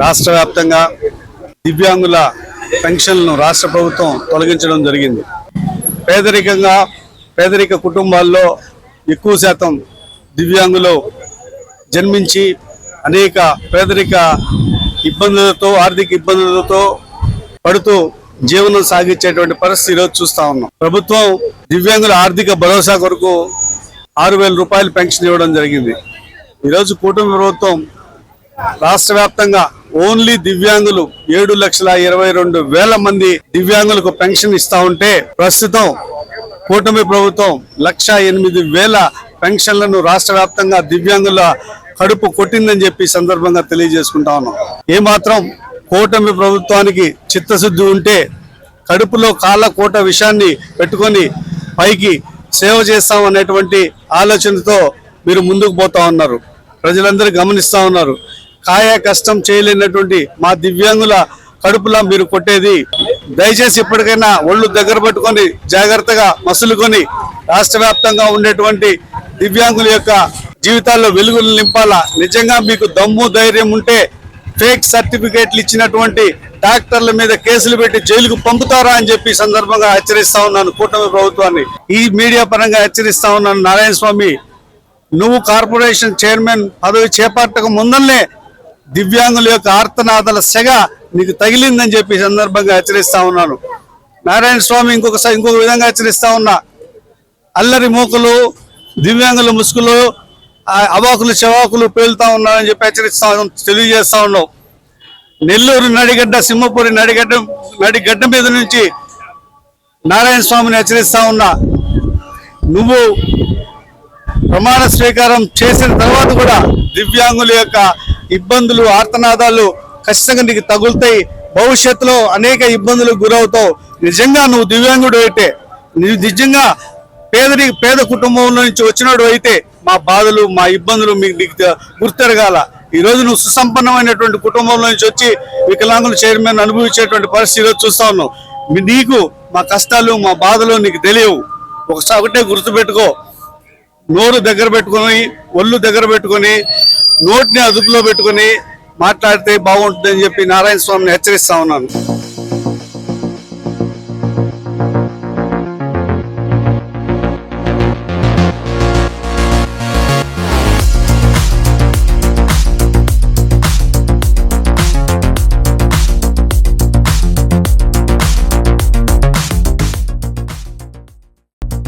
రాష్ట్ర వ్యాప్తంగా దివ్యాంగుల పెన్షన్లను రాష్ట్ర ప్రభుత్వం తొలగించడం జరిగింది. పేదరికంగా పేదరిక కుటుంబాల్లో ఎక్కువ శాతం దివ్యాంగులు జన్మించి అనేక పేదరిక ఇబ్బందులతో ఆర్థిక ఇబ్బందులతో పడుతూ జీవనం సాగించేటువంటి పరిస్థితి ఈరోజు చూస్తా ఉన్నాం. ప్రభుత్వం దివ్యాంగుల ఆర్థిక భరోసా కొరకు ఆరు వేల రూపాయలు పెన్షన్ ఇవ్వడం జరిగింది. ఈరోజు కూటమి ప్రభుత్వం రాష్ట్ర వ్యాప్తంగా ఓన్లీ దివ్యాంగులు ఏడు లక్షల ఇరవై రెండు వేల మంది దివ్యాంగులకు పెన్షన్ ఇస్తా ఉంటే ప్రస్తుతం కూటమి ప్రభుత్వం లక్ష ఎనిమిది వేల పెన్షన్లను రాష్ట్ర వ్యాప్తంగా దివ్యాంగుల కడుపు కొట్టిందని చెప్పి సందర్భంగా తెలియజేసుకుంటా ఉన్నాం. ఏమాత్రం కూటమి ప్రభుత్వానికి చిత్తశుద్ధి ఉంటే కడుపులో కాళ్ళ కోట విషయాన్ని పెట్టుకొని పైకి సేవ చేస్తాం అనేటువంటి ఆలోచనతో మీరు ముందుకు పోతా ఉన్నారు. ప్రజలందరూ గమనిస్తూ ఉన్నారు. కాయ కష్టం చేయలేనటువంటి మా దివ్యాంగుల కడుపులా మీరు కొట్టేది. దయచేసి ఇప్పటికైనా ఒళ్ళు దగ్గర పట్టుకొని జాగ్రత్తగా మసులుకొని రాష్ట్ర వ్యాప్తంగా ఉండేటువంటి దివ్యాంగుల యొక్క జీవితాల్లో వెలుగులు నింపాలా? నిజంగా మీకు దమ్ము ధైర్యం ఉంటే ఫేక్ సర్టిఫికేట్లు ఇచ్చినటువంటి డాక్టర్ల మీద కేసులు పెట్టి జైలుకు పంపుతారా అని చెప్పి సందర్భంగా హెచ్చరిస్తా ఉన్నాను కూటమి ప్రభుత్వాన్ని. ఈ మీడియా పరంగా హెచ్చరిస్తా ఉన్నాను నారాయణ స్వామి. నువ్వు కార్పొరేషన్ చైర్మన్ పదవి చేపట్టక ముందల్లే దివ్యాంగుల యొక్క ఆర్తనాదల సెగ నీకు తగిలిందని చెప్పి సందర్భంగా హెచ్చరిస్తా ఉన్నాను. నారాయణ స్వామి ఇంకొకసారి ఇంకొక విధంగా హెచ్చరిస్తా ఉన్నా. అల్లరి మూకలు దివ్యాంగుల ముసుగులు అవాకులు చవాకులు పేలుతా ఉన్నారని చెప్పి హెచ్చరిస్తా తెలియజేస్తా ఉన్నాం. నెల్లూరు నడిగడ్డ సింహపురి నడిగడ్డ నడిగడ్డ మీద నుంచి నారాయణ స్వామిని హెచ్చరిస్తా ఉన్నా. నువ్వు ప్రమాణ స్వీకారం చేసిన తర్వాత కూడా దివ్యాంగుల యొక్క ఇబ్బందులు ఆర్తనాదాలు ఖచ్చితంగా నీకు తగులుతాయి. భవిష్యత్తులో అనేక ఇబ్బందులకు గురవుతావు. నిజంగా నువ్వు దివ్యాంగుడు అయితే నువ్వు నిజంగా పేదరి పేద కుటుంబంలో నుంచి వచ్చినాడు అయితే మా బాధలు మా ఇబ్బందులు మీకు నీకు గుర్తెరగాల. ఈ రోజు నువ్వు సుసంపన్నమైనటువంటి కుటుంబంలో నుంచి వచ్చి వికలాంగుల చైర్మన్ అనుభవించేటువంటి పరిస్థితి ఈరోజు చూస్తా ఉన్నావు. నీకు మా కష్టాలు మా బాధలు నీకు తెలియవు. ఒకసారి ఒకటే గుర్తుపెట్టుకో. నోరు దగ్గర పెట్టుకొని ఒళ్ళు దగ్గర పెట్టుకొని నోటిని అదుపులో పెట్టుకొని మాట్లాడితే బాగుంటుందని చెప్పి నారాయణ స్వామిని హెచ్చరిస్తా ఉన్నాను.